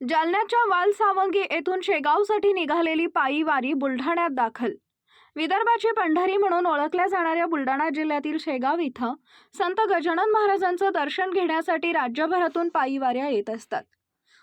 जालन्याच्या वालसावंगी येथून शेगावसाठी निघालेली पायी वारी बुलढाण्यात दाखल. विदर्भाची पंढरी म्हणून ओळखल्या जाणाऱ्या बुलढाणा जिल्ह्यातील शेगाव इथं संत गजानन महाराजांचं दर्शन घेण्यासाठी राज्यभरातून पायी वाऱ्या येत असतात.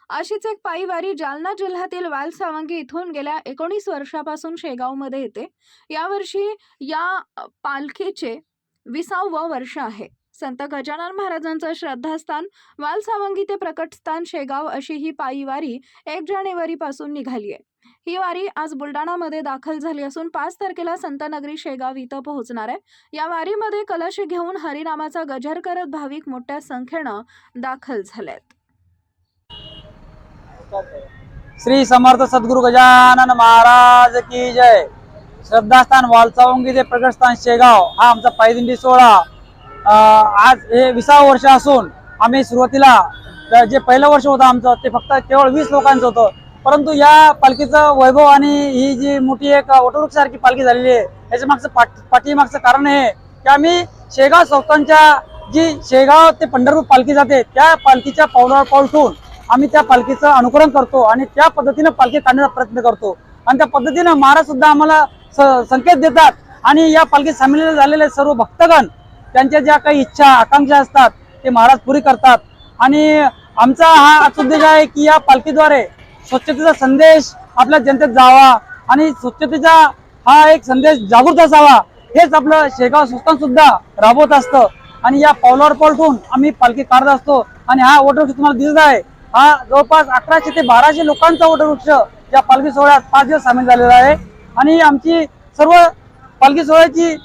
अशीच एक पायी वारी जालना जिल्ह्यातील वालसावंगी इथून गेल्या एकोणीस वर्षापासून शेगावमध्ये येते. यावर्षी या पालखीचे विसावं वर्ष आहे. संत गजानन महाराजांचं श्रद्धास्थान वालसावंगी ते प्रकटस्थान शेगाव अशी ही पायी वारी एक जानेवारीपासून निघाली आहे. ही वारी आज बुलडाणामध्ये दाखल झाली असून पाच तारखेला संतनगरी शेगाव इथं पोहोचणार आहे. या वारीमध्ये कलश घेऊन हरिनामाचा गजर करत भाविक मोठ्या संख्येनं दाखल झालेत. श्री समर्थ सद्गुरु गजानन महाराज की जय. श्रद्धास्थान वालसावंगी ते प्रकटस्थान शेगाव. हा आमचा पायदिंडी सोहळा. आज हे विसावं वर्ष असून आम्ही सुरुवातीला जे पहिलं वर्ष होतं आमचं ते फक्त केवळ वीस लोकांचं होतं. परंतु या पालखीचं वैभव आणि ही जी मोठी एक वटवृक्षासारखी पालखी झालेली आहे याच्या मागचं पाठ पाठीमागचं कारण हे की आम्ही शेगाव संस्थांच्या जी शेगाव ते पंढरपूर पालखी जाते त्या पालखीच्या पावलावर पाऊल ठेवून आम्ही त्या पालखीचं अनुकरण करतो आणि त्या पद्धतीनं पालखी काढण्याचा प्रयत्न करतो. आणि त्या पद्धतीनं महाराज सुद्धा आम्हाला स- संकेत देतात. आणि या पालखीत सामील झालेले सर्व भक्तगण त्यांच्या ज्या काही इच्छा आकांक्षा असतात ते महाराज पुरी करतात. आणि आमचा हा हाच उद्देश आहे की या पालखीद्वारे स्वच्छतेचा संदेश आपल्या जनतेत जावा आणि स्वच्छतेचा हा एक संदेश जागृत असावा हेच आपलं शेगाव संस्थान सुद्धा राबवत असतं. आणि या पावलावर पलटून आम्ही पालखी काढत असतो. आणि हा वटवृक्ष तुम्हाला दिसत आहे. हा जवळपास अकराशे ते बाराशे लोकांचा वटवृक्ष या पालखी सोहळ्यात पाच दिवस सामील झालेला आहे. आणि आमची सर्व पालखी सोहळ्याची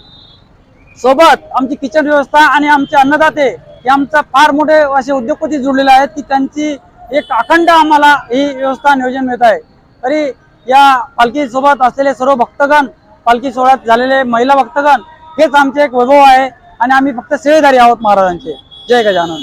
सोबत आमची किचन व्यवस्था आणि आमचे अन्नदाते हे आमचा फार मोठे असे उद्योगपती जुळलेले आहेत की त्यांची एक अखंड आम्हाला ही व्यवस्था नियोजन मिळत आहे. तरी या पालखी सोबत असलेले सर्व भक्तगण पालखी सोहळ्यात झालेले महिला भक्तगण हेच आमचे एक वैभव आहे आणि आम्ही फक्त सेवेदारी आहोत महाराजांचे. जय गजानन.